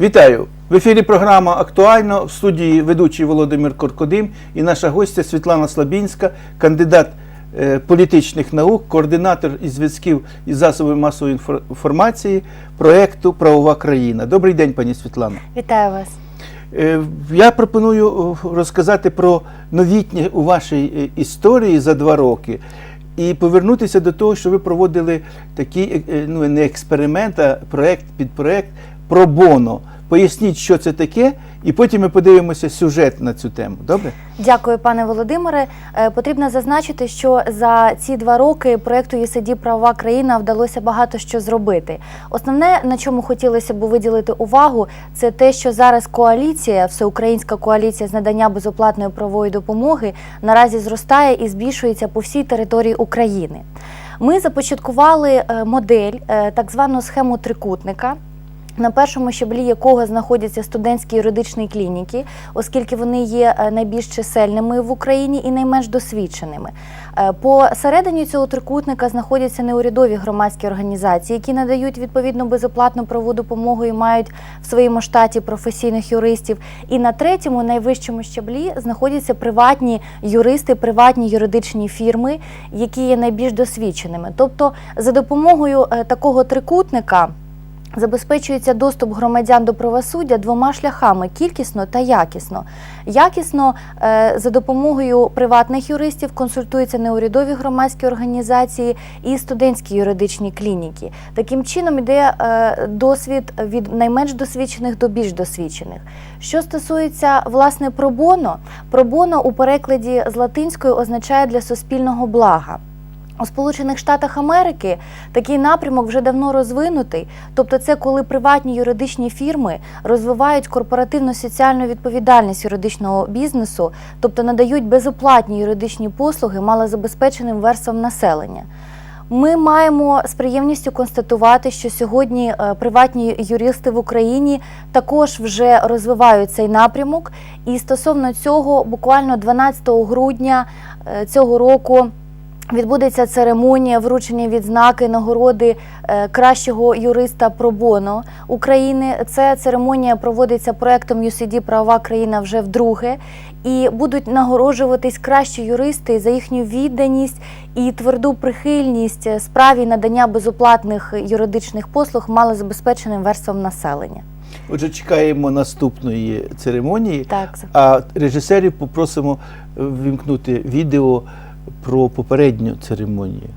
Вітаю! В ефірі програма Актуально в студії ведучий Володимир Коркодим і наша гостя Світлана Слабінська, кандидат е, політичних наук, координатор із зв'язків із засобами масової інформації проєкту Правова країна. Добрий день, пані Світлана. Вітаю вас. Е, Я пропоную розказати про новітнє у вашій е, історії за два роки і повернутися до того, що ви проводили такий е, ну, не експеримент, а проект під проект про боно. Поясніть, що це таке, і потім ми подивимося сюжет на цю тему. Добре? Дякую, пане Володимире. Е, Потрібно зазначити, що за ці два роки проєкту ЄСД Правова країна вдалося багато що зробити. Основне, на чому хотілося б виділити увагу, це те, що зараз коаліція, всеукраїнська коаліція з надання безоплатної правової допомоги наразі зростає і збільшується по всій території України. Ми започаткували е, модель, е, так звану схему трикутника. На першому щаблі якого знаходяться студентські юридичні клініки, оскільки вони є е, найбільш чисельними в Україні і найменш досвідченими. Е, Посередині цього трикутника знаходяться неурядові громадські організації, які надають відповідно безоплатну правову допомогу і мають в своєму штаті професійних юристів. І на третьому, найвищому щаблі, знаходяться приватні юристи, приватні юридичні фірми, які є найбільш досвідченими. Тобто, за допомогою е, такого трикутника. Забезпечується доступ громадян до правосуддя двома шляхами кількісно та якісно. Якісно е, за допомогою приватних юристів консультуються неурядові громадські організації і студентські юридичні клініки. Таким чином йде е, досвід від найменш досвідчених до більш досвідчених. Що стосується власне пробоно, пробоно у перекладі з латинської означає для суспільного блага. У Сполучених Штатах Америки такий напрямок вже давно розвинутий. Тобто, це коли приватні юридичні фірми розвивають корпоративну соціальну відповідальність юридичного бізнесу, тобто надають безоплатні юридичні послуги малозабезпеченим верствам населення. Ми маємо з приємністю констатувати, що сьогодні е, приватні юристи в Україні також вже розвивають цей напрямок. І стосовно цього, буквально 12 грудня е, цього року. Відбудеться церемонія вручення відзнаки нагороди е, кращого юриста пробоно України. Ця церемонія проводиться проектом UCD Правова країна вже вдруге. І будуть нагороджуватись кращі юристи за їхню відданість і тверду прихильність справі надання безоплатних юридичних послуг малозабезпеченим верствам населення. Отже, чекаємо наступної церемонії. Так, А режисерів попросимо ввімкнути відео про попередню церемонію.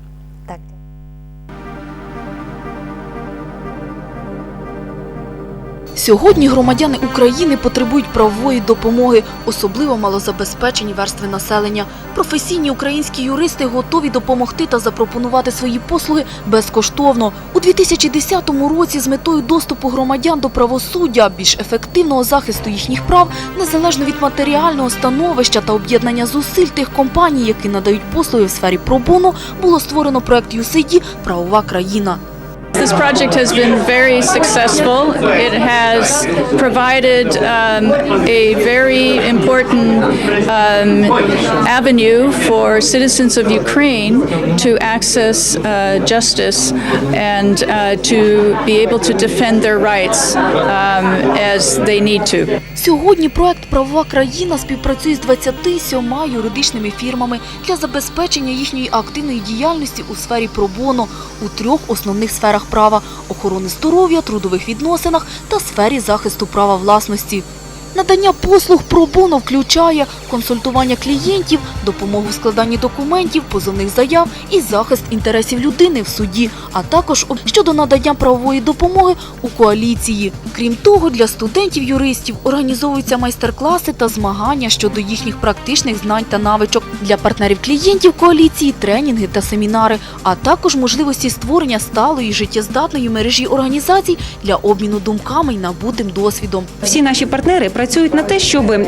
Сьогодні громадяни України потребують правової допомоги, особливо малозабезпечені верстви населення. Професійні українські юристи готові допомогти та запропонувати свої послуги безкоштовно. У 2010 році з метою доступу громадян до правосуддя, більш ефективного захисту їхніх прав, незалежно від матеріального становища та об'єднання зусиль тих компаній, які надають послуги в сфері пробону, було створено проект USAID «Правова країна». This project has been very successful. It has provided um, a very important um, avenue for citizens of Ukraine to access uh, justice and uh, to be able to defend their rights um, as they need to. Сьогодні проект Правова країна співпрацює з 27 юридичними фірмами для забезпечення їхньої активної діяльності у сфері пробону у трьох основних сферах права охорони здоров'я, трудових відносинах та сфері захисту права власності. Надання послуг пробоно включає консультування клієнтів, допомогу в складанні документів, позовних заяв і захист інтересів людини в суді, а також щодо надання правової допомоги у коаліції. Крім того, для студентів-юристів організовуються майстер-класи та змагання щодо їхніх практичних знань та навичок. Для партнерів клієнтів коаліції тренінги та семінари, а також можливості створення сталої життєздатної мережі організацій для обміну думками й набутим досвідом. Всі наші партнери працюють на те, щоб е,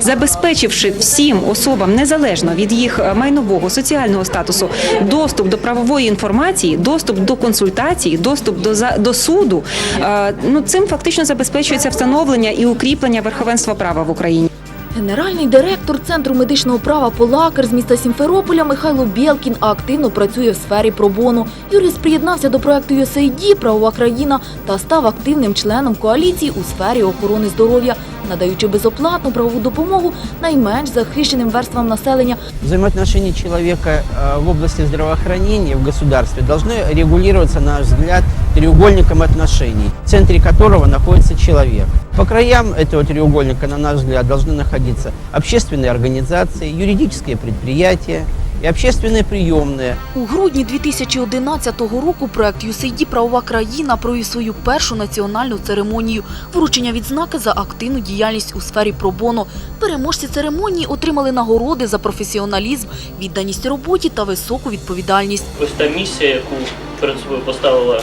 забезпечивши всім особам незалежно від їх е, майнового соціального статусу доступ до правової інформації, доступ до консультацій, доступ до за- до суду. е, Ну цим фактично забезпечується встановлення і укріплення верховенства права в Україні. Генеральний директор Центру медичного права Полакер з міста Сімферополя Михайло Білкін активно працює в сфері пробону. Юрист приєднався до проекту USAID «Правова країна» та став активним членом коаліції у сфері охорони здоров'я, надаючи безоплатну правову допомогу найменш захищеним верствам населення, Взаимоотношения человека э, в области здравоохранения в государстве должны регулироваться, на наш взгляд, треугольником отношений, в центре которого находится человек. По краям этого треугольника, на наш взгляд, должны находиться общественные организации, юридические предприятия и общественные приемные, У грудні 2011 року проект USAID «Правова країна» провів свою першу національну церемонію вручення відзнаки за активну діяльність у сфері пробоно. Переможці церемонії отримали нагороди за професіоналізм, відданість роботі та високу відповідальність. Ось та місія, яку перед собою поставила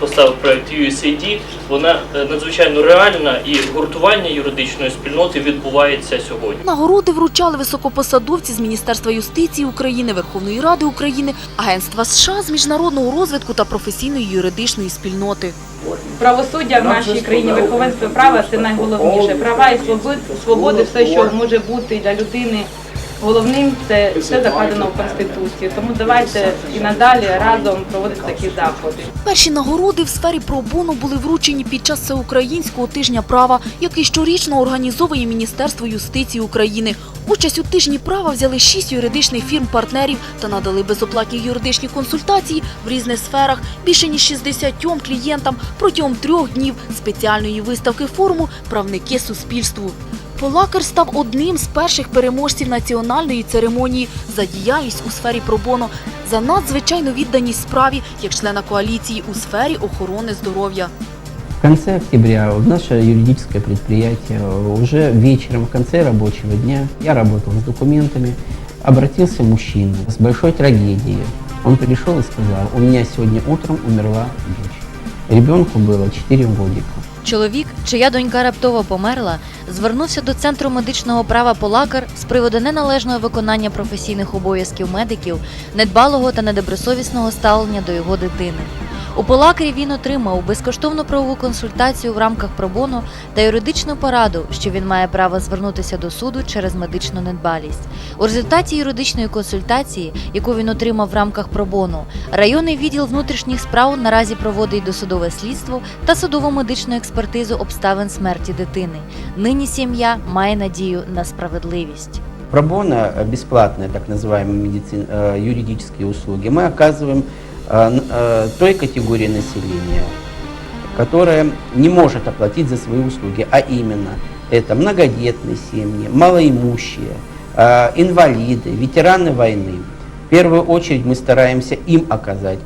поставив проект USAID, вона е, надзвичайно реальна і гуртування юридичної спільноти відбувається сьогодні. Нагороди вручали високопосадовці з Міністерства юстиції України, Верховної Ради України, Агентства США з міжнародного розвитку та професійної юридичної спільноти. правосуддя в нашій країні, верховенство права це найголовніше. Права і свободи, свободи, все, що може бути для людини головним, це все закладено в конституції. Тому давайте і надалі разом проводити такі заходи. Перші нагороди в сфері пробону були вручені під час всеукраїнського тижня права, який щорічно організовує Міністерство юстиції України. Участь у тижні права взяли шість юридичних фірм-партнерів та надали безоплатні юридичні консультації в різних сферах більше ніж 60 клієнтам протягом трьох днів спеціальної виставки форуму Правники суспільству. Полакер став одним з перших переможців національної церемонії за діяльність у сфері пробоно, за надзвичайну відданість справі як члена коаліції у сфері охорони здоров'я. В конце октября в наше юридическое предприятие уже вечером, в конце рабочего дня, я работал с документами, обратился мужчина с большой трагедией. Он пришел и сказал, у меня сегодня утром умерла дочь. Ребенку было 4 годика. Чоловік, чия донька раптово померла, звернувся до центру медичного права Полакар з приводу неналежного виконання професійних обов'язків медиків, недбалого та недобросовісного ставлення до його дитини. У Полакарі він отримав безкоштовну правову консультацію в рамках пробону та юридичну пораду, що він має право звернутися до суду через медичну недбалість. У результаті юридичної консультації, яку він отримав в рамках пробону, районний відділ внутрішніх справ наразі проводить досудове слідство та судово-медичну експертизу обставин смерті дитини. Нині сім'я має надію на справедливість. Пробона, э, бесплатные так называемые медицин, э, юридические услуги, мы оказываем э, н- э, той категории населения, которая не может оплатить за свои услуги, а именно это многодетные семьи, малоимущие, э, инвалиды, ветераны войны. В первую очередь мы стараемся им оказать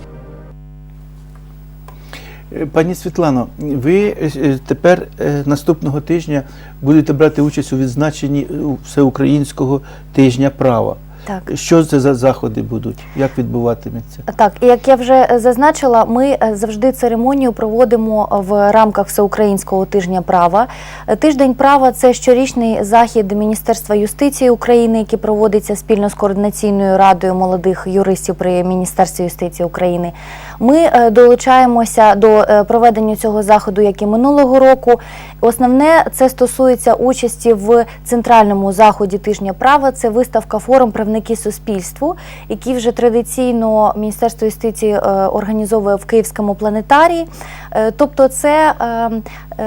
Е, Пані Світлано, ви е, е, тепер е, наступного тижня будете брати участь у відзначенні е, всеукраїнського тижня права. Так. Що це за заходи будуть? Як відбуватиметься? Так, як я вже е, зазначила, ми е, завжди церемонію проводимо в рамках Всеукраїнського тижня права. Е, Тиждень права це щорічний захід Міністерства юстиції України, який проводиться спільно з координаційною радою молодих юристів при Міністерстві юстиції України. Ми е, долучаємося до е, проведення цього заходу, як і минулого року. Основне це стосується участі в центральному заході тижня права. Це виставка форум правники суспільству, який вже традиційно Міністерство юстиції е, організовує в Київському планетарії. Е, Тобто, це, е, е,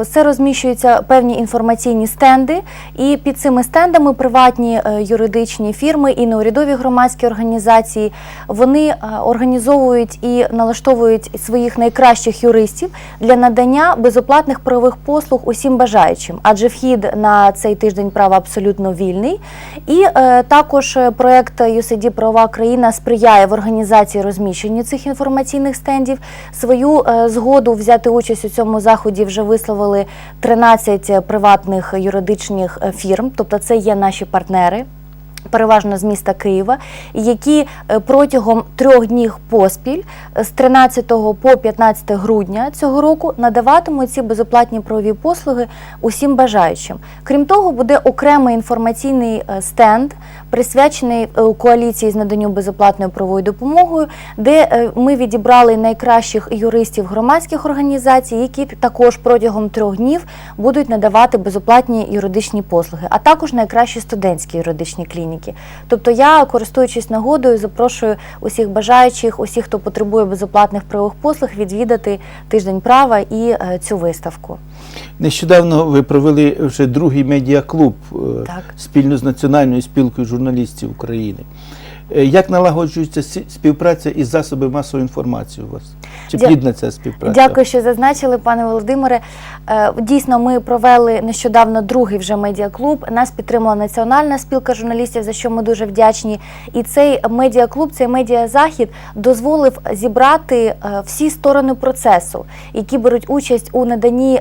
е, це розміщуються певні інформаційні стенди, і під цими стендами приватні юридичні фірми і неурядові громадські організації вони організовують і налаштовують своїх найкращих юристів для надання безоплатних правових послуг усім бажаючим, адже вхід на цей тиждень права абсолютно вільний. І також проект USAID Правова країна сприяє в організації розміщення цих інформаційних стендів. Свою згоду взяти участь у цьому заході вже висловили 13 приватних юридичних е, фірм, тобто це є наші партнери. Переважно з міста Києва, які е, протягом трьох днів поспіль з 13 по 15 грудня цього року надаватимуть ці безоплатні правові послуги усім бажаючим. Крім того, буде окремий інформаційний е, стенд, присвячений е, коаліції з наданню безоплатної правової допомоги, де ми відібрали найкращих юристів громадських організацій, які також протягом трьох днів будуть надавати безоплатні юридичні послуги, а також найкращі студентські юридичні клініки. Тобто я, користуючись нагодою, запрошую усіх бажаючих, усіх, хто потребує безоплатних правових послуг, відвідати тиждень права і е, цю виставку. Нещодавно ви провели вже другий медіаклуб е, Так. спільно з Національною спілкою журналістів України. Е, Як налагоджується співпраця із засобами масової інформації у вас? Чи Дя- плідна ця співпраця? Дякую, що зазначили, пане Володимире. Е, Дійсно, ми провели нещодавно другий вже медіаклуб. Нас підтримала Національна спілка журналістів, за що ми дуже вдячні. І цей медіаклуб, цей медіазахід дозволив зібрати е, всі сторони процесу, які беруть участь у наданні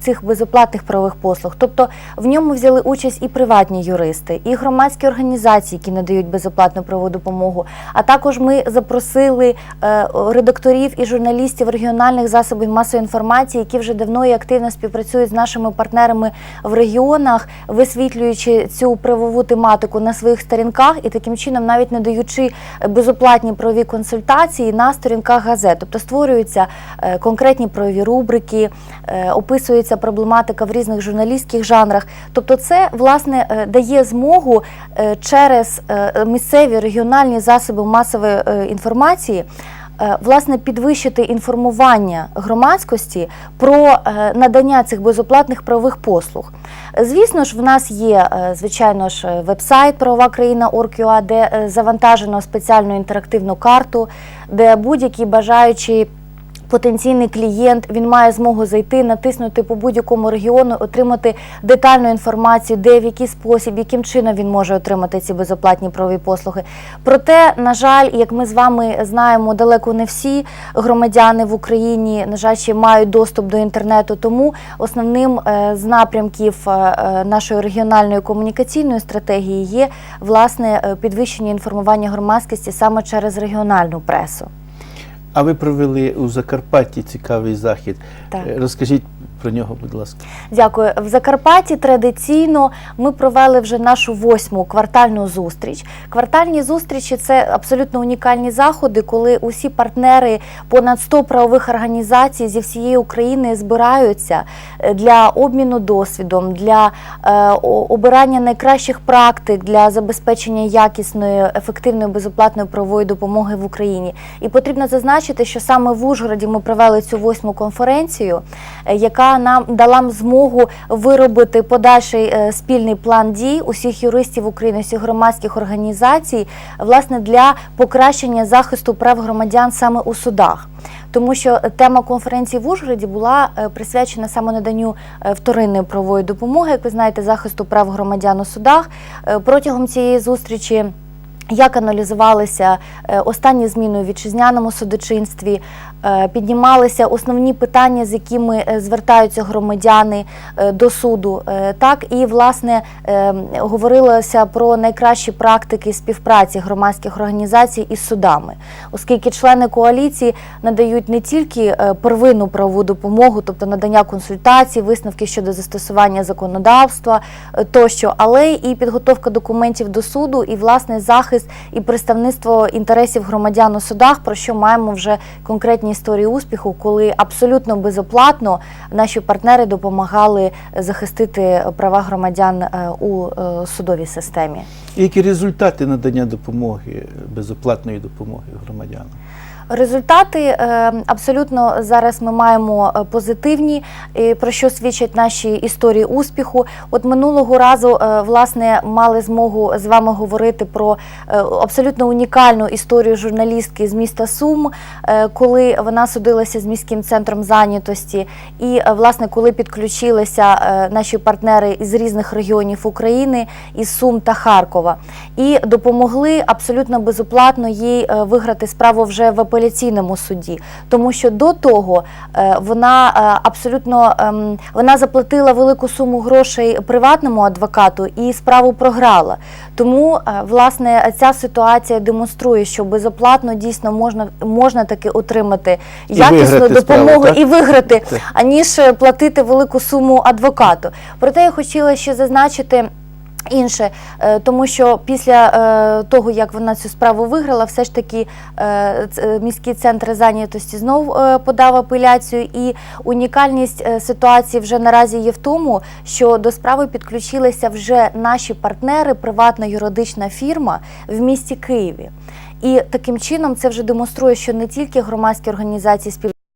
цих безоплатних правових послуг. Тобто в ньому взяли участь і приватні юристи, і громадські організації, які надають безоплатну правову допомогу. А також ми запросили е, редакторів і журналістів регіональних засобів масової інформації, які вже давно і активно співпрацюють з нашими партнерами в регіонах, висвітлюючи цю правову тематику на своїх сторінках і таким чином навіть надаючи безоплатні правові консультації на сторінках газет. Тобто створюються е, конкретні правові рубрики, е, описується проблематика в різних журналістських жанрах. Тобто, це власне дає змогу через місцеві регіональні засоби масової е, інформації. е, Власне, підвищити інформування громадськості про е, надання цих безоплатних правових послуг. Звісно ж, в нас є, звичайно ж, вебсайт правова країна Оркюа, де завантажено спеціальну інтерактивну карту, де будь-які бажаючий потенційний клієнт він має змогу зайти, натиснути по будь-якому регіону, отримати детальну інформацію, де в який спосіб, яким чином він може отримати ці безоплатні правові послуги. Проте, на жаль, як ми з вами знаємо, далеко не всі громадяни в Україні, на жаль, ще мають доступ до інтернету. Тому основним е, з напрямків е, е, нашої регіональної комунікаційної стратегії є власне підвищення інформування громадськості саме через регіональну пресу. А ви провели у Закарпатті цікавий захід. Так. Е, Розкажіть про нього, будь ласка. Дякую. В Закарпатті традиційно ми провели вже нашу восьму квартальну зустріч. Квартальні зустрічі це абсолютно унікальні заходи, коли усі партнери понад 100 правових організацій зі всієї України збираються е, для обміну досвідом, для е, обирання найкращих практик для забезпечення якісної, ефективної, безоплатної правової допомоги в Україні. І потрібно зазначити, що саме в Ужгороді ми провели цю восьму конференцію, е, нам дала змогу виробити подальший е, спільний план дій усіх юристів України, усіх громадських організацій, власне, для покращення захисту прав громадян саме у судах. Тому що тема конференції в Ужгороді була е, присвячена саме наданню е, вторинної правової допомоги, як ви знаєте, захисту прав громадян у судах. Протягом цієї зустрічі як аналізувалися останні зміни у вітчизняному судочинстві, піднімалися основні питання, з якими е, звертаються громадяни е, до суду. Е, Так і власне е, говорилося про найкращі практики співпраці громадських організацій із судами, оскільки члени коаліції надають не тільки е, первинну правову допомогу, тобто надання консультацій, висновки щодо застосування законодавства е, тощо, але і підготовка документів до суду, і власне захист і представництво інтересів громадян у судах, про що маємо вже конкретні історії успіху, коли абсолютно безоплатно наші партнери допомагали захистити права громадян е, у е, судовій системі. Які результати надання допомоги, безоплатної допомоги громадянам? Результати е, абсолютно зараз ми маємо е, позитивні, про що свідчать наші історії успіху. От минулого разу е, власне мали змогу з вами говорити про абсолютно унікальну історію журналістки з міста Сум, коли вона судилася з міським центром зайнятості, і власне коли підключилися наші партнери із різних регіонів України, із Сум та Харкова, і допомогли абсолютно безоплатно їй виграти справу вже в апеляційному суді, тому що до того е, вона е, абсолютно ем, вона заплатила велику суму грошей приватному адвокату і справу програла. Тому е, власне ця ситуація демонструє, що безоплатно дійсно можна можна таки отримати якісну допомогу і виграти, аніж платити велику суму адвокату. Проте я хотіла ще зазначити. Інше, е, тому що після е, того, як вона цю справу виграла, все ж таки е, міський центр зайнятості знов е, подав апеляцію, і унікальність ситуації вже наразі є в тому, що до справи підключилися вже наші партнери, приватна юридична фірма в місті Києві. І таким чином це вже демонструє, що не тільки громадські організації спів